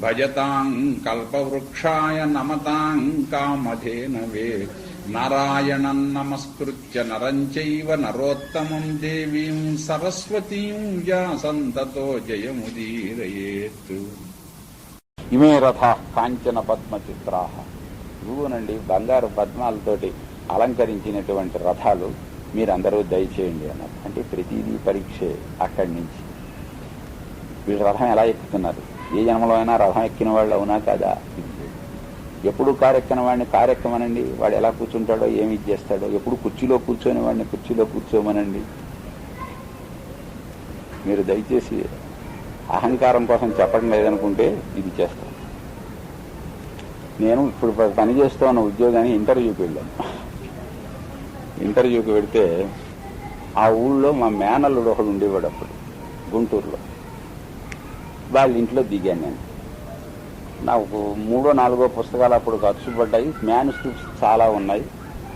భజతాం కల్పవృక్షాయ నమతాం కామధేనవే నారాయణం నమస్కృత్య నరంచైవ నరోత్తమం దేవీం సరస్వతీం వ్యాసంతతో జయముదీరయేత్. ఇమే రథ కాంచన పద్మ చిత్రాహ ఇవ్వనండి బంగారు పద్మాలతోటి అలంకరించినటువంటి రథాలు మీరందరూ దయచేయండి అన్నారు. అంటే ప్రతిదీ పరీక్షే అక్కడి నుంచి. వీళ్ళు రథం ఎలా ఎక్కుతున్నారు? ఏ జన్మలో అయినా రథం ఎక్కిన వాళ్ళు అవునా కాదా? ఎప్పుడు కారెక్కిన వాడిని కారు వాడు ఎలా కూర్చుంటాడో ఏమి చేస్తాడో? ఎప్పుడు కుర్చీలో కూర్చొని వాడిని కుర్చీలో కూర్చోమనండి? మీరు దయచేసి అహంకారం కోసం చెప్పడం లేదనుకుంటే ఇది చేస్తాను నేను ఇప్పుడు పనిచేస్తూ ఉన్న ఉద్యోగాన్ని ఇంటర్వ్యూకి వెళ్ళాను. ఇంటర్వ్యూకి వెళితే ఆ ఊళ్ళో మా మేనల్లుడు ఒకడు ఉండేవాడు అప్పుడు గుంటూరులో. వాళ్ళ ఇంట్లో దిగాను నేను. నాకు మూడో నాలుగో పుస్తకాలు అప్పుడు ఖర్చు పడ్డాయి మ్యానుస్క్రిప్ట్స్ చాలా ఉన్నాయి.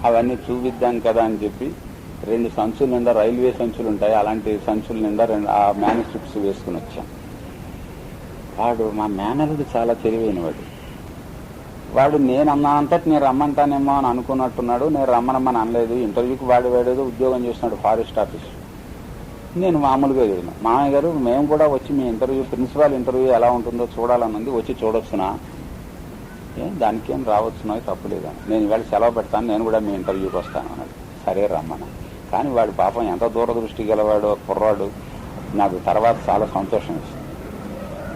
అవన్నీ చూపిద్దాం కదా అని చెప్పి రెండు సంచుల నిండా రైల్వే సంచులు ఉంటాయి. అలాంటి సంచుల నిండా రెండు ఆ మ్యానుస్క్రిప్ట్స్ వేసుకుని వచ్చాం వాడు మా మేనరుడు చాలా తెలివైన వాడు వాడు నేను అన్నంతటి నేను రమ్మంటానేమో అని అనుకున్నట్టున్నాడు. నేను రమ్మనమ్మని అనలేదు. ఇంటర్వ్యూకి వాడు వాడేదో ఉద్యోగం చేస్తున్నాడు ఫారెస్ట్ ఆఫీస్ నేను మామూలుగా చదివిన మామయ్య గారు మేము కూడా వచ్చి మీ ఇంటర్వ్యూ ప్రిన్సిపాల్ ఇంటర్వ్యూ ఎలా ఉంటుందో చూడాలని వచ్చి చూడొచ్చునా? ఏం దానికి ఏం రావచ్చునా? నేను ఇవాళ సెలవు పెడతాను నేను కూడా మీ ఇంటర్వ్యూకి వస్తాను అన్నాడు. సరే రమ్మన కానీ వాడు పాపం ఎంత దూరదృష్టి గలవాడు కుర్రాడు నాకు తర్వాత చాలా సంతోషం ఇస్తుంది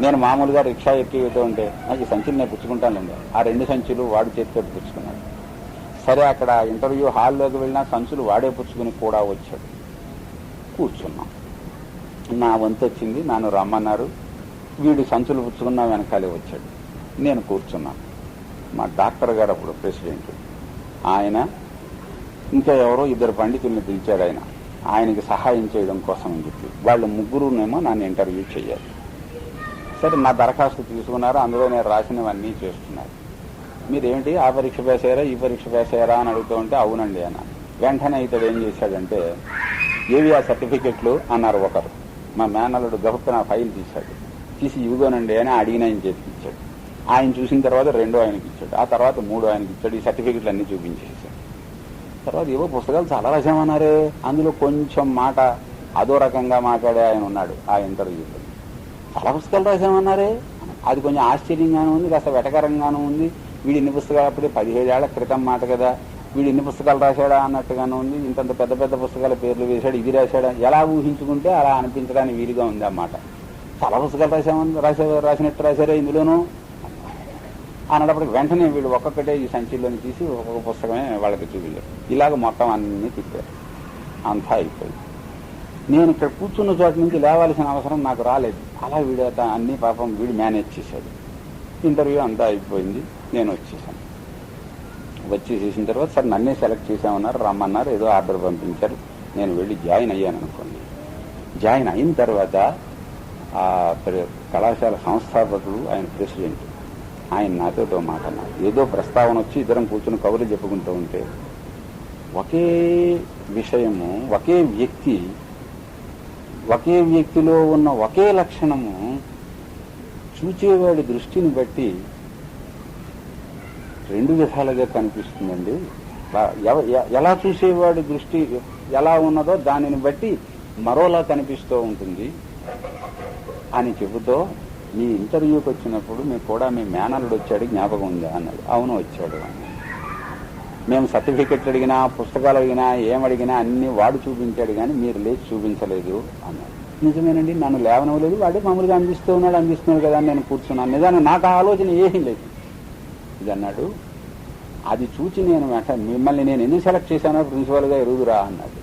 నేను మామూలుగా రిక్షా ఎక్కి వెళ్తూ ఉంటే నాకు ఈ సంచులు నేను పుచ్చుకుంటానండి ఆ రెండు సంచులు వాడు చేతితో పుచ్చుకున్నాడు. సరే అక్కడ ఇంటర్వ్యూ హాల్లోకి వెళ్ళినా సంచులు వాడే పుచ్చుకుని కూడా వచ్చాడు. కూర్చున్నాం. నా వంతు వచ్చింది నన్ను రమ్మన్నారు. వీడు సంచులు పుచ్చుకున్నా వెనకాలే వచ్చాడు. నేను కూర్చున్నాను మా డాక్టర్ గారు అప్పుడు ప్రెసిడెంట్. ఆయన ఇంకా ఎవరో ఇద్దరు పండితుల్ని పిలిచాడు ఆయన. ఆయనకి సహాయం చేయడం కోసం అని చెప్పి. వాళ్ళు ముగ్గురునేమో నన్ను ఇంటర్వ్యూ చేయాలి. సరే నా దరఖాస్తు తీసుకున్నారు. అందులో నేను రాసినవన్నీ చేస్తున్నారు. మీరేంటి ఆ పరీక్ష పేసారా ఈ పరీక్ష పేసారా అని అడుగుతూ ఉంటే అవునండి అన్న. వెంటనే ఇతడు ఏం చేశాడంటే ఏవి ఆ సర్టిఫికెట్లు అన్నారు ఒకరు. మా మేనల్లుడు గబుక్కున ఫైల్ తీశాడు. తీసి ఇవిగోనండి అని అడిగిన ఆయన చేతికి ఇచ్చాడు. ఆయన చూసిన తర్వాత రెండో ఆయనకి ఇచ్చాడు. ఆ తర్వాత మూడో ఆయనకి ఇచ్చాడు. ఈ సర్టిఫికెట్లు అన్ని చూపించేశాడు. తర్వాత ఏవో పుస్తకాలు చాలా రాసామన్నారే అందులో కొంచెం మాట అదో రకంగా మాట్లాడే ఆయన ఉన్నాడు ఆ ఇంటర్వ్యూలో. చాలా పుస్తకాలు రాసామన్నారే అది కొంచెం ఆశ్చర్యంగానూ ఉంది కాస్త వెటకరంగానూ ఉంది. వీడిన్ని ఇన్ని పుస్తకాలు అప్పుడే పదిహేడేళ్ళ క్రితం మాట కదా. వీడు ఎన్ని పుస్తకాలు రాశాడా అన్నట్టుగానే ఉంది. ఇంతంత పెద్ద పెద్ద పుస్తకాల పేర్లు వేశాడు ఇది రాశాడా ఎలా ఊహించుకుంటే అలా అనిపించడానికి వీలుగా ఉంది అన్నమాట చాలా పుస్తకాలు రాసామని రాసే రాసినట్టు రాశారే ఇందులోనూ. అన్నప్పటికి వెంటనే వీళ్ళు ఒక్కొక్కటే ఈ సంచిలోని తీసి ఒక్కొక్క పుస్తకమే వాళ్ళకి చూపించారు. ఇలాగ మొత్తం అన్ని తిప్పారు. అంతా అయిపోయింది. నేను ఇక్కడ కూర్చున్న చోట నుంచి లేవాల్సిన అవసరం నాకు రాలేదు. అలా వీడు అన్ని పాపం వీడు మేనేజ్ చేశాడు. ఇంటర్వ్యూ అంతా అయిపోయింది. నేను వచ్చేసాను. వచ్చి చేసిన తర్వాత సార్ నన్నే సెలెక్ట్ చేసామన్నారు రమ్మన్నారు ఏదో ఆర్డర్ పంపించారు నేను వెళ్ళి జాయిన్ అయ్యాను అనుకోండి. జాయిన్ అయిన తర్వాత ఆ ప్ర- కళాశాల సంస్థాపకుడు ఆయన ప్రెసిడెంట్ ఆయన నాతో ఓ మాట అన్నారు. ఏదో ప్రస్తావన వచ్చి ఇద్దరం కూర్చుని కబుర్లు చెప్పుకుంటూ ఉంటే ఒకే విషయము ఒకే వ్యక్తి ఒకే వ్యక్తిలో ఉన్న ఒకే లక్షణము చూచేవాడి దృష్టిని బట్టి రెండు విధాలుగా కనిపిస్తుందండి. ఎలా చూసేవాడి దృష్టి ఎలా ఉన్నదో దానిని బట్టి మరోలా కనిపిస్తూ ఉంటుంది. అని చెబుతూ మీ ఇంటర్వ్యూకి వచ్చినప్పుడు మీకు కూడా మీ మేనల్లుడు వచ్చాడు జ్ఞాపకం ఉందా అన్నాడు. అవును వచ్చాడు మేము సర్టిఫికెట్లు అడిగినా పుస్తకాలు అడిగినా ఏం అడిగినా అన్ని వాడు చూపించాడు కానీ మీరు లేచి చూపించలేదు అన్నాడు. నిజమేనండి నన్ను లేవనవలేదు వాడే మామూలుగా అందిస్తూ ఉన్నాడు అందిస్తున్నాడు కదా నేను కూర్చున్నాను. నిజాన్ని నాకు ఆలోచన ఏమీ లేదు. ఇది అన్నాడు అది చూచి నేను వెంట మిమ్మల్ని నేను ఎందుకు సెలెక్ట్ చేశానో ప్రిన్సిపల్గా ఎరుగురా అన్నాడు.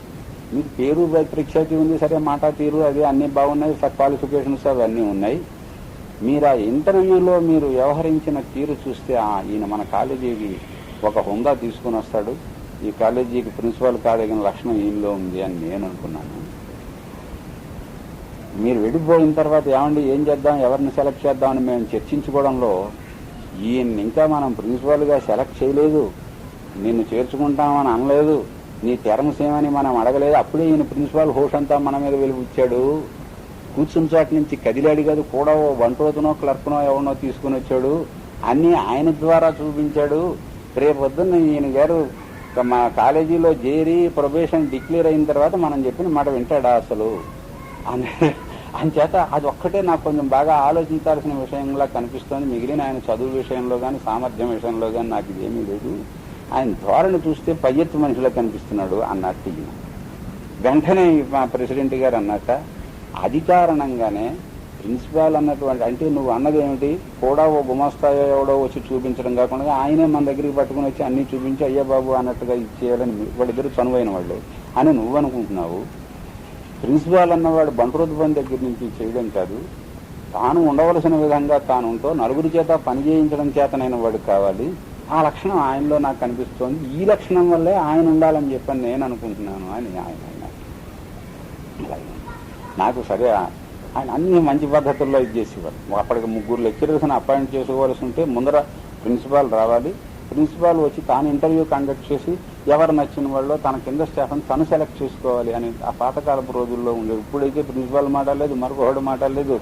మీకు పేరు ప్రఖ్యాతి ఉంది సరే మాట తీరు అది అన్నీ బాగున్నాయి క్వాలిఫికేషన్స్ అవన్నీ ఉన్నాయి. మీరు ఆ ఇంటర్వ్యూలో మీరు వ్యవహరించిన తీరు చూస్తే ఈయన మన కాలేజీకి ఒక హుందా తీసుకుని వస్తాడు. ఈ కాలేజీకి ప్రిన్సిపాల్ కాదగిన లక్షణం ఈయనలో ఉంది అని నేను అనుకున్నాను. మీరు వెళ్ళిపోయిన తర్వాత ఏమండి ఏం చేద్దాం ఎవరిని సెలెక్ట్ చేద్దామని మేము చర్చించుకోవడంలో ఈయన్ని ఇంకా మనం ప్రిన్సిపాల్గా సెలెక్ట్ చేయలేదు. నిన్ను చేర్చుకుంటామని అనలేదు. నీ టెర్మ్స్ ఏమని మనం అడగలేదు. అప్పుడే ఈయన ప్రిన్సిపాల్ హోష్ అంతా మన మీద వెలిపించాడు కూర్చుని చోట నుంచి కదిలాడు కాదు కూడా ఓ వంటోతునో క్లర్క్నో ఎవరినో తీసుకుని వచ్చాడు. అన్నీ ఆయన ద్వారా చూపించాడు. రేపు ఈయన గారు మా కాలేజీలో చేరి ప్రొబేషన్ డిక్లేర్ అయిన తర్వాత మనం చెప్పిన మాట వింటాడా అసలు? అని అంచేత అది ఒక్కటే నాకు కొంచెం బాగా ఆలోచించాల్సిన విషయంలా కనిపిస్తోంది. మిగిలిన ఆయన చదువు విషయంలో కానీ సామర్థ్యం విషయంలో కానీ నాకు ఇదేమీ లేదు. ఆయన ధోరణి చూస్తే పై ఎత్తు మనిషిలో కనిపిస్తున్నాడు అన్నట్టు ఈయన. వెంటనే మా ప్రెసిడెంట్ గారు అన్నాక అది కారణంగానే ప్రిన్సిపాల్ అన్నటువంటి అంటే నువ్వు అన్నది ఏమిటి? కూడా ఓ గుమస్తాయో ఎవడో వచ్చి చూపించడం కాకుండా ఆయనే మన దగ్గరికి పట్టుకుని వచ్చి అన్నీ చూపించి అయ్యా బాబు అన్నట్టుగా ఇచ్చేయాలని మీ- వాళ్ళిద్దరు చనువైన వాళ్ళే అని నువ్వు అనుకుంటున్నావు ప్రిన్సిపాల్ అన్నవాడు బంట్రోద్భవన్ దగ్గర నుంచి చేయడం కాదు. తాను ఉండవలసిన విధంగా తాను ఉంటూ నలుగురి చేత పని చేయించడం చేతనైన వాడు కావాలి. ఆ లక్షణం ఆయనలో నాకు కనిపిస్తోంది. ఈ లక్షణం వల్లే ఆయన ఉండాలని చెప్పని నేను అనుకుంటున్నాను అని ఆయన నాకు సరే ఆయన అన్ని మంచి పద్ధతుల్లో ఇది చేసేవారు. అప్పటికి ముగ్గురు లెక్చరర్స్ని అపాయింట్ చేసుకోవాల్సి ఉంటే ముందర ప్రిన్సిపాల్ రావాలి. ప్రిన్సిపాల్ వచ్చి తాను ఇంటర్వ్యూ కండక్ట్ చేసి ఎవరు నచ్చిన వాళ్ళు తన కింద స్టాఫ్ని తను సెలెక్ట్ చేసుకోవాలి అని ఆ పాతకాలపు రోజుల్లో ఉండేది. ఇప్పుడైతే ప్రిన్సిపాల్ మాటలేదు మరొకడు మాటలేదు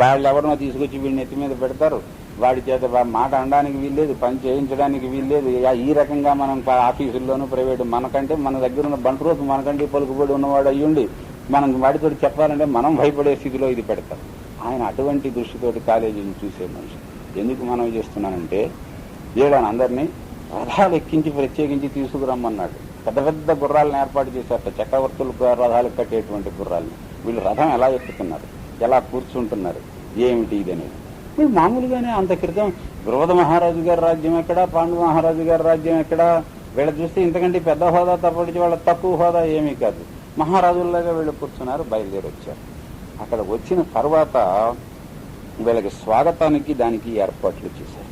వాళ్ళు ఎవరినో తీసుకొచ్చి వీడిని ఎత్తి మీద పెడతారు. వాడి చేత మాట అనడానికి వీల్లేదు పని చేయించడానికి వీల్లేదు. ఈ రకంగా మనం ఆఫీసుల్లోనూ ప్రైవేట్ మనకంటే మన దగ్గర ఉన్న బంట్రోతు మనకంటే పలుకుబడి ఉన్నవాడు అయ్యుండి మనం వాడితో చెప్పాలంటే మనం భయపడే స్థితిలో ఇది పెడతారు. ఆయన అటువంటి దృష్టితోటి కాలేజీని చూసే మనిషి. ఎందుకు మనం చేస్తున్నానంటే వీళ్ళని అందరినీ రథాలు ఎక్కించి ప్రత్యేకించి తీసుకురమ్మన్నాడు. పెద్ద పెద్ద గుర్రాలను ఏర్పాటు చేశారట. చక్రవర్తులు రథాలు కట్టేటువంటి గుర్రాలను. వీళ్ళు రథం ఎలా ఎక్కుతున్నారు ఎలా కూర్చుంటున్నారు? ఏమిటి ఇది అనేది వీళ్ళు మామూలుగానే అంత క్రితం బృహద మహారాజు గారి రాజ్యం ఎక్కడ? పాండు మహారాజు గారి రాజ్యం ఎక్కడ? వీళ్ళ చూస్తే ఇంతకంటే పెద్ద హోదా తప్పటి వాళ్ళ తక్కువ హోదా ఏమీ కాదు. మహారాజుల్లాగా వీళ్ళు కూర్చున్నారు బయలుదేరి వచ్చారు అక్కడ వచ్చిన తర్వాత వీళ్ళకి స్వాగతానికి దానికి ఏర్పాట్లు చేశారు.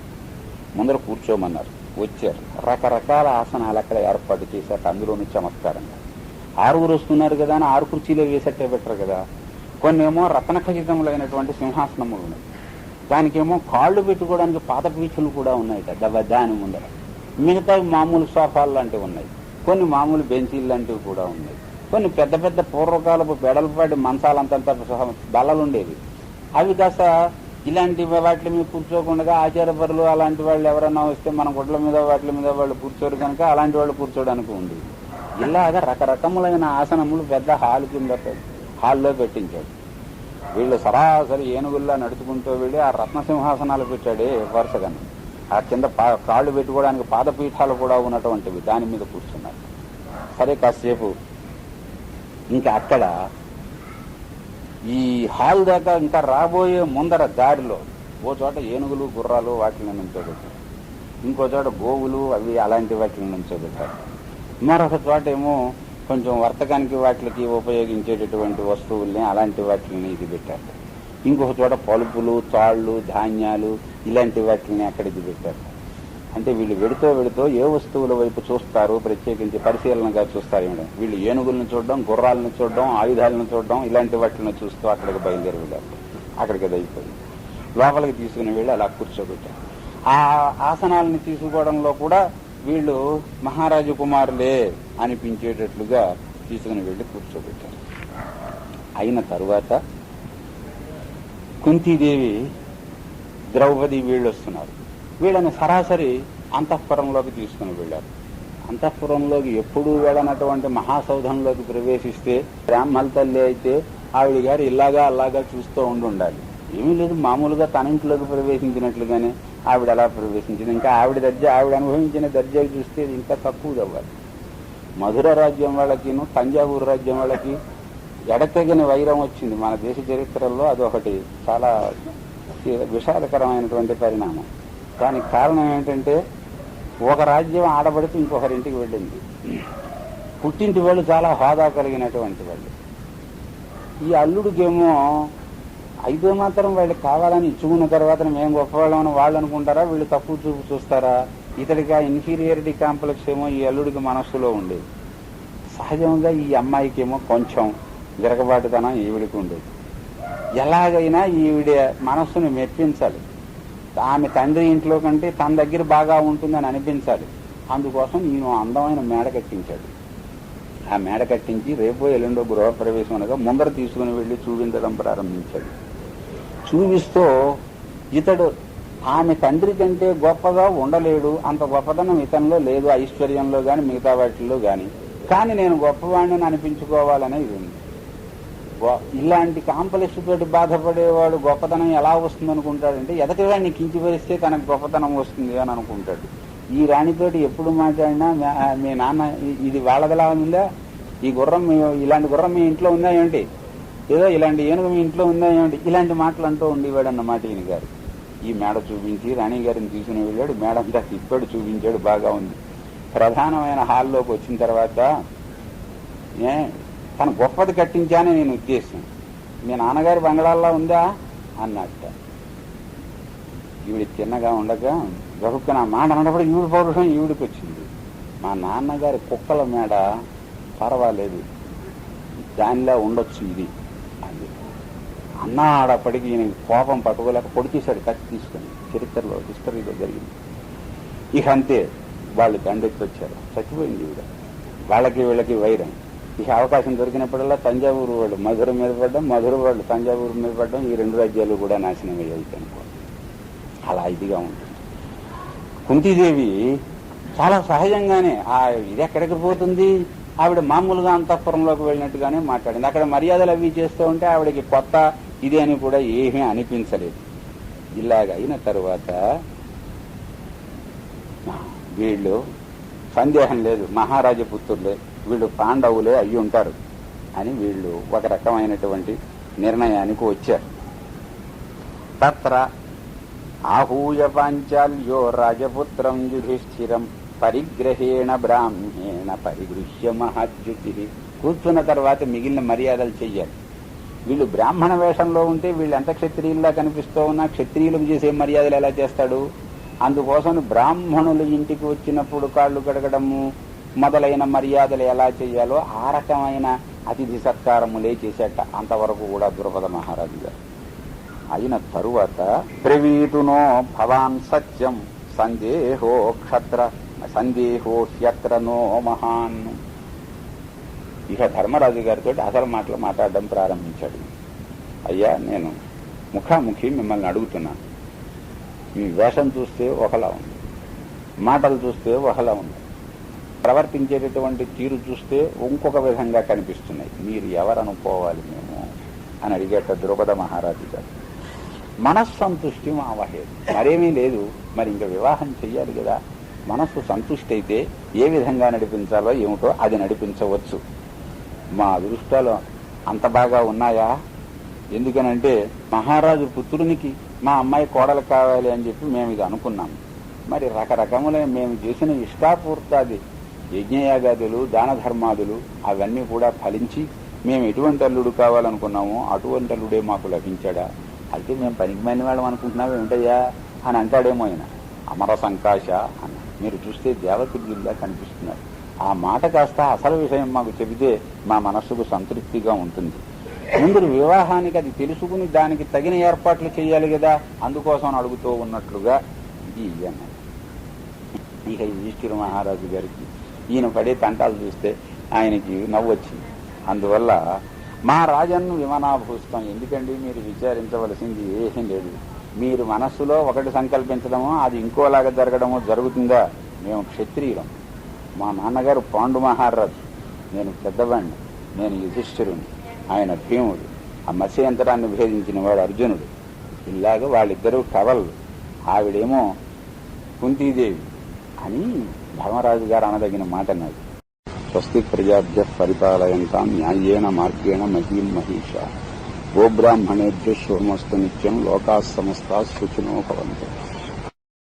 ముందర కూర్చోమన్నారు. వచ్చారు. రకరకాల ఆసనాలు అక్కడ ఏర్పాటు చేశారు. అందులోని చమత్కారంగా ఆరుగురు వస్తున్నారు కదా అని ఆరు కుర్చీలో వేసట్టే పెట్టరు కదా. కొన్ని ఏమో రత్న ఖచ్చితములైనటువంటి సింహాసనములు ఉన్నాయి. దానికేమో కాళ్ళు పెట్టుకోవడానికి పాత పీచులు కూడా ఉన్నాయి కదా దాని ముందర. మిగతా మామూలు సోఫాలు లాంటివి ఉన్నాయి. కొన్ని మామూలు బెంచీలు లాంటివి కూడా ఉన్నాయి. కొన్ని పెద్ద పెద్ద పూర్వకాలపు బెడలపాటి మంచాలంతంత బల్లలు ఉండేవి అవి కాస్త ఇలాంటి వాటి మీద కూర్చోకుండా ఆచారపరులు అలాంటి వాళ్ళు ఎవరైనా వస్తే మన గుడ్ల మీద వాటి మీద వాళ్ళు కూర్చోరు కనుక అలాంటి వాళ్ళు కూర్చోడానికి ఉంది. ఇలాగా రకరకములైన ఆసనములు పెద్ద హాల్ కింద హాల్లో పెట్టించాడు. వీళ్ళు సరాసరి ఏనుగుల్లా నడుచుకుంటూ వెళ్ళి ఆ రత్నసింహాసనాలు పెట్టాడే వరుసగా. ఆ కింద పా- కాళ్ళు పెట్టుకోవడానికి పాదపీఠాలు కూడా ఉన్నటువంటివి దాని మీద కూర్చున్నారు. సరే కాసేపు. ఇంకా అక్కడ ఈ హాల్ దాకా ఇంకా రాబోయే ముందర దారిలో ఓ చోట ఏనుగులు గుర్రాలు వాటిని నుంచోబెట్టారు. ఇంకో చోట గోవులు అవి అలాంటి వాటిని నుంచోబెట్టారు. మరొక చోట ఏమో కొంచెం వర్తకానికి వాటికి ఉపయోగించేటటువంటి వస్తువుల్ని అలాంటి వాటిని ఇది పెట్టారు. ఇంకొక చోట పలుపులు తాళ్ళు ధాన్యాలు ఇలాంటి వాటిని అక్కడికి పెట్టారు. అంటే వీళ్ళు వెడుతూ వెడుతూ ఏ వస్తువుల వైపు చూస్తారు ప్రత్యేకించి పరిశీలనగా చూస్తారు ఏమిటో? వీళ్ళు ఏనుగులను చూడడం గుర్రాలను చూడడం ఆయుధాలను చూడడం ఇలాంటి వాటిని చూస్తూ అక్కడికి బయలుదేరి వెళ్ళారు అక్కడికి అయిపోయింది. లోపలికి తీసుకుని వెళ్ళి అలా కూర్చోబెట్టారు. ఆ ఆసనాలను తీసుకోవడంలో కూడా వీళ్ళు మహారాజు కుమారులే అనిపించేటట్లుగా తీసుకుని వెళ్ళి కూర్చోబెట్టారు. అయిన తరువాత కుంతీదేవి ద్రౌపది వీళ్ళు వస్తున్నారు వీళ్ళని సరాసరి అంతఃపురంలోకి తీసుకుని వెళ్ళారు. అంతఃపురంలోకి ఎప్పుడూ వెళ్ళనటువంటి మహాసౌధంలోకి ప్రవేశిస్తే బ్రాహ్మల తల్లి అయితే ఆవిడ గారు ఇలాగా అలాగా చూస్తూ ఉండి ఉండాలి ఏమీ లేదు మామూలుగా తన ఇంట్లోకి ప్రవేశించినట్లుగానే ఆవిడ అలా ప్రవేశించింది. ఇంకా ఆవిడ దర్జా ఆవిడ అనుభవించిన దర్జాలు చూస్తే ఇంకా తక్కువ అవ్వాలి మధుర రాజ్యం వాళ్ళకిను తంజావూరు రాజ్యం వాళ్ళకి ఎడతెగని వైరం వచ్చింది. మన దేశ చరిత్రలో అదొకటి. చాలా విషాదకరమైనటువంటి పరిణామం. దానికి కారణం ఏంటంటే ఒక రాజ్యం ఆడబడితే ఇంకొకరింటికి వెళ్ళింది. పుట్టింటి వాళ్ళు చాలా హోదా కలిగినటువంటి వాళ్ళు. ఈ అల్లుడికేమో అయితే మాత్రం వాళ్ళకి కావాలని ఇచ్చుకున్న తర్వాత మేము గొప్పవాళ్ళమని వాళ్ళు అనుకుంటారా? వీళ్ళు తక్కువ చూపు చూస్తారా? ఇతడికి ఆ ఇన్ఫీరియారిటీ కాంప్లెక్స్ ఏమో ఈ అల్లుడికి మనస్సులో ఉండేది. సహజంగా ఈ అమ్మాయికేమో కొంచెం జరగబాటుతనం ఈవిడికి ఉండేది. ఎలాగైనా ఈవిడ మనస్సును మెప్పించాలి. ఆమె తండ్రి ఇంట్లో కంటే తన దగ్గర బాగా ఉంటుందని అనిపించాలి. అందుకోసం ఈయన అందమైన మేడ కట్టించాడు. ఆ మేడ కట్టించి రేపో ఎల్లుండో గృహప్రవేశం అనగా ముందర తీసుకుని వెళ్ళి చూపించడం ప్రారంభించాడు. చూపిస్తూ ఇతడు ఆమె తండ్రి కంటే గొప్పగా ఉండలేడు అంత గొప్పతనం ఇతనిలో లేదు ఐశ్వర్యంలో గాని మిగతా వాటిల్లో గాని. కానీ నేను గొప్పవాడిని అనిపించుకోవాలనే ఇది ఉంది. ఇలాంటి కాంప్లెక్స్ తోటి బాధపడేవాడు గొప్పతనం ఎలా వస్తుంది అనుకుంటాడంటే ఎదటివాడిని కించిపరిస్తే తనకు గొప్పతనం వస్తుంది అని అనుకుంటాడు. ఈ రాణితోటి ఎప్పుడు మాట్లాడినా మీ నాన్న ఇది వాళ్ళదిలా ఉందా? ఈ గుర్రం ఇలాంటి గుర్రం మీ ఇంట్లో ఉందా ఏమిటి? ఏదో ఇలాంటి ఏనుగు మీ ఇంట్లో ఉందా ఏమిటి? ఇలాంటి మాటలు అంటూ ఉండేవాడు అన్నమాట ఈయన గారు. ఈ మేడ చూపించి రాణి గారిని తీసుకుని వెళ్ళాడు. మేడ అంతా తిప్పాడు చూపించాడు బాగా ఉంది. ప్రధానమైన హాల్లోకి వచ్చిన తర్వాత ఏ తన గొప్పది కట్టించానే నేను ఉద్దేశం. మీ నాన్నగారి బంగళాల్లో ఉందా? అన్నట్ట. ఈవిడ తిన్నగా ఉండగా గబుక్కున నా మాట అన్నప్పుడు ఈవిడ పౌరుషం ఈవిడికి వచ్చింది మా నాన్నగారి కుక్కల మేడ పర్వాలేదు. దానిలో ఉండొచ్చు ఇది అంది. అన్న ఆడప్పటికి ఈయన కోపం పట్టుకోలేక పొడిచేశాడు కత్తి తీసుకొని చరిత్రలో హిస్టరీలో జరిగింది. ఇక అంతే వాళ్ళు దండెత్తి వచ్చారు. చచ్చిపోయింది ఈవిడ. వాళ్ళకి వీళ్ళకి వైరం. ఈ అవకాశం దొరికినప్పుడల్లా తంజావూరు వాళ్ళు మధుర మీద పడ్డం మధుర వాళ్ళు తంజావూరు మీద పడ్డం ఈ రెండు రాజ్యాలు కూడా నాశనం అయ్యాయి అలా ఇదిగా ఉంటుంది. కుంతీదేవి చాలా సహజంగానే ఆ ఇది ఎక్కడికి పోతుంది? ఆవిడ మామూలుగా అంతఃపురంలోకి వెళ్ళినట్టుగానే మాట్లాడింది. అక్కడ మర్యాదలు అవి చేస్తూ ఉంటే ఆవిడకి కొత్త ఇది అని కూడా ఏమీ అనిపించలేదు. ఇలాగ అయిన తరువాత వీళ్ళు సందేహం లేదు. మహారాజ పుత్రులే వీళ్ళు పాండవులే అయి ఉంటారు అని వీళ్ళు ఒక రకమైనటువంటి నిర్ణయానికి వచ్చారు. తత్ర ఆహూయ పాంచాల్యో రాజపుత్రం యుధిష్ఠిరం పరిగ్రహేణ బ్రాహ్మేణ పరిగృహ్య మహాద్యుతి. కూర్చున్న తర్వాత మిగిలిన మర్యాదలు చెయ్యాలి. వీళ్ళు బ్రాహ్మణ వేషంలో ఉంటే వీళ్ళు ఎంత క్షత్రియుల్లా కనిపిస్తూ ఉన్నా క్షత్రియులకు చేసే మర్యాదలు ఎలా చేస్తాడు? అందుకోసం బ్రాహ్మణులు ఇంటికి వచ్చినప్పుడు కాళ్ళు కడగడము మొదలైన మర్యాదలు ఎలా చేయాలో ఆ రకమైన అతిథి సత్కారములే చేసేట అంతవరకు కూడా ద్రుపద మహారాజు గారు. అయిన తరువాత ప్రవీతునో భవాన్ సత్యం సందేహో క్షత్ర సందేహో హ్యత్ర నో మహాన్. ఇక ధర్మరాజు గారితో అసలు మాటలు మాట్లాడడం ప్రారంభించాడు. అయ్యా నేను ముఖాముఖి మిమ్మల్ని అడుగుతున్నాను మీ వేషం చూస్తే ఒకలా ఉంది. మాటలు చూస్తే ఒకలా ఉంది. ప్రవర్తించేటటువంటి తీరు చూస్తే ఇంకొక విధంగా కనిపిస్తున్నాయి. మీరు ఎవరనుకోవాలి మేము? అని అడిగేట ద్రౌపద మహారాజు గారు. మనస్సంతుష్టి మావహేది మరేమీ లేదు. మరి ఇంకా వివాహం చెయ్యాలి కదా. మనస్సు సంతుష్టి అయితే ఏ విధంగా నడిపించాలో ఏమిటో అది నడిపించవచ్చు. మా అదృష్టాలు అంత బాగా ఉన్నాయా? ఎందుకనంటే మహారాజు పుత్రునికి మా అమ్మాయి కోడలు కావాలి అని చెప్పి మేము ఇది అనుకున్నాం. మరి రకరకములైన మేము చేసిన ఇష్టాపూర్తాది యజ్ఞయాగాదులు దాన ధర్మాదులు అవన్నీ కూడా ఫలించి మేము ఎటువంటి అల్లుడు కావాలనుకున్నామో అటువంటి అల్లుడే మాకు లభించాడా? అయితే మేము పనికిమైన వాళ్ళం అనుకుంటున్నాం ఏమిటయ్యా? అని అంటాడేమో ఆయన. అమర సంకాశ అని మీరు చూస్తే దేవతుల్లా కనిపిస్తున్నారు. ఆ మాట కాస్త అసలు విషయం మాకు చెబితే మా మనస్సుకు సంతృప్తిగా ఉంటుంది. ముందు వివాహానికి అది తెలుసుకుని దానికి తగిన ఏర్పాట్లు చేయాలి కదా అందుకోసం అడుగుతూ ఉన్నట్లుగా ఇది అన్నది ఇక యుధిష్ఠిర మహారాజు గారికి ఈయన పడే తంటాలు చూస్తే ఆయనకి నవ్వు వచ్చింది. అందువల్ల మా రాజన్ను విమానాభూస్తాం ఎందుకండి? మీరు విచారించవలసింది ఏం లేదు. మీరు మనస్సులో ఒకటి సంకల్పించడమో అది ఇంకోలాగా జరగడమో జరుగుతుందా? మేము క్షత్రియులం. మా నాన్నగారు పాండు మహారాజు. నేను పెద్దవాణ్ణి. నేను యుధిష్ఠిరుని ఆయన భీముడు. ఆ మత్స్యంతరాన్ని భేదించిన వాడు అర్జునుడు. ఇలాగ వాళ్ళిద్దరూ కవలు. ఆవిడేమో కుంతీదేవి అని ధర్మరాజు గారు అనదగిన మాట అన్నది స్వస్తి ప్రజాభ్య పరిపాలయంతా న్యాయేన మార్గేణ మహీం మహిష. గోబ్రాహ్మణేభ్య శుభమస్తు నిత్యం లోకా సమస్త శుచినో భవంతు.